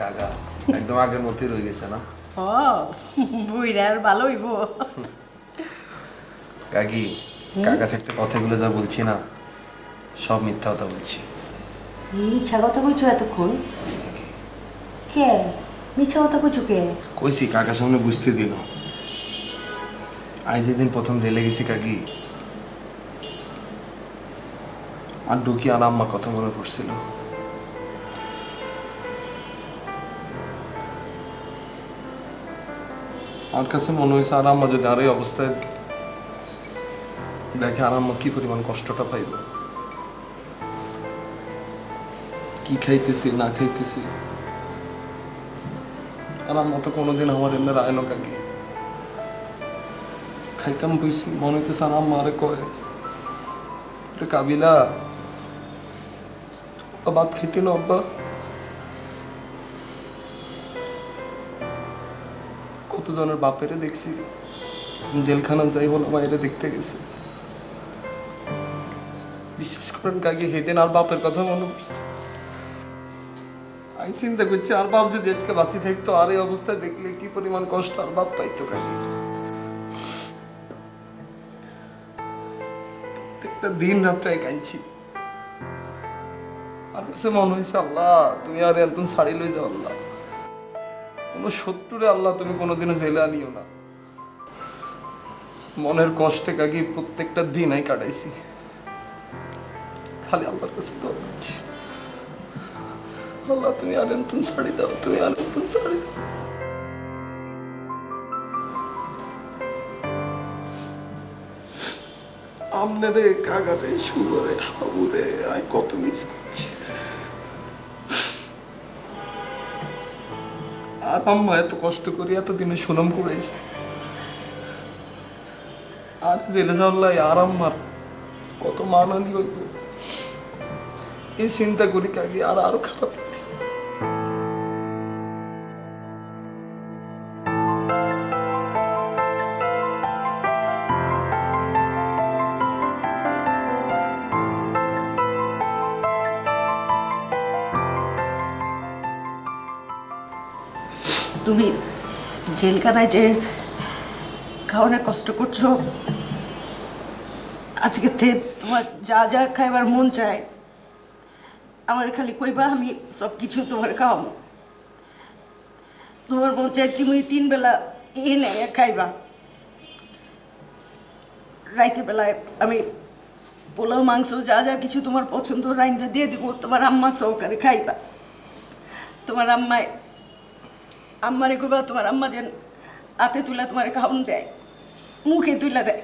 কাকা একদম আগের মতোই রয়ে গেছে না? ও বুইরা আর ভালো হইব। কাকি কাকা থাকতে কথাগুলো যা বলছি না সব মিথ্যা কথা বলছি। মিছা কথা কইছো এতক্ষণ? কে? মিছা কথা কইছো কে? কইছি কাকার সামনে বুঝতে আজ যেদিন প্রথম জেলে গেছি কাকি আর ঢুকি আর আম্মার কথা মনে পড়ছিল আমার কাছে মনে হয়েছে আর আম্মা যদি আর এই অবস্থায় দেখে আর কি পরিমাণ কষ্টটা পাইব? কি খাইতেছি, না খাইতেছি? আর আম্মা তো কোনোদিন আমার এমনি রায় কাকি। খাইতাম বুঝছি, মনে হইতেছে আর আরে কয় কাবিলা ভাত খাইতে না আব্বা। কতজনের বাপেরে দেখছি? জেলখানা যাই বলো বাইরে দেখতে গেছে। বিশ্বাস করেন কাকি হেদিন আর বাপের কথা মনে পড়ছে। আমি চিন্তা করছি, আর বাপ যদি আজকে বাসি থাকতো, আর এই অবস্থায় দেখলে কি পরিমাণ কষ্ট আর বাপ পাইতো কাকি? প্রত্যেকটা দিন রাত্রে কাঁদছি। আর কাছে মনে হয়েছে আল্লাহ, তুমি আর একদম ছাড়ি লই যাও, আল্লাহ। কোনো শত্রুরে আল্লাহ তুমি কোনোদিনও জেলে আনিও না। মনের কষ্টে কাকি প্রত্যেকটা দিন আমি কাটাইছি। খালি আল্লাহর কাছে তো আল্লাহ, তুমি আর একদম ছাড়ি দাও, তুমি আর একদম ছাড়ি দাও। আমনে কাগারে সুরে হাবুরে আই কত মিস করছি। আর আম্মা এত কষ্ট করি এতদিনে সুনাম করেছে আর জেলে যাওয়ার আর আম্মার কত মানানি এই চিন্তা করি কাকি আর আরও খারাপ লাগছে। তুমি জেলখানায় যে খাওয়ানো কষ্ট করছ, আজকে তে তোমার যা যা খাইবার মন চায়, আমার খালি কইবা আমি সব কিছু তোমার খাওয়াবো। তোমার মন চায় তুমি তিন বেলা এনে খাইবা। রাইতের বেলায় আমি পোলাও, মাংস, যা যা কিছু তোমার পছন্দ রাইন্দা দিয়ে দিব, তোমার আম্মা সহকারে খাইবা। তোমার আম্মায় আম্মারে কইবা তোমার আম্মা যেন হাতে তুলা তোমার খাওন দেয় মুখে তুলা দেয়।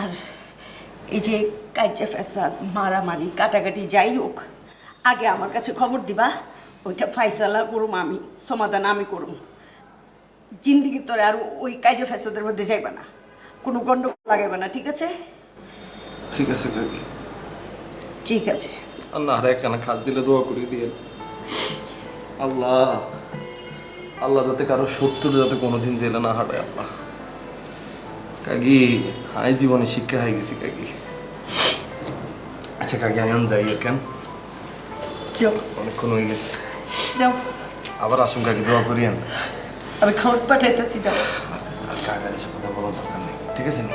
আর এই যে কাইচা ফেসাদ মারামারি কাটাকাটি যাই হোক আগে আমার কাছে খবর দিবা ওইটা ফাইসালা করুম আমি সমাধান আমি করুম। জিন্দিগি তোরে আর ওই কাইজা ফেসাদের মধ্যে যাইবা না কোনো গন্ডগোল লাগাইবা না ঠিক আছে? ঠিক আছে ঠিক আছে। আল্লাহ আর একখানা খাস দিলে দোয়া করে দিয়ে। আল্লাহ আল্লাহ যাতে কারও শত্রু যাতে কোনোদিন জেলে না হাঁটায় আল্লাহ। কাকি হাই জীবনে শিক্ষা হয়ে গেছি কাকি। আচ্ছা কাকি আয়ন যাই কেন? অনেকক্ষণ হয়ে গেছে। যাও। আবার আসুন কাকি দোয়া করিয়েন আমি। খাবার পাঠাইতেছি যাও। আর কাকার এসে কথা বলার দরকার নেই ঠিক আছে নি?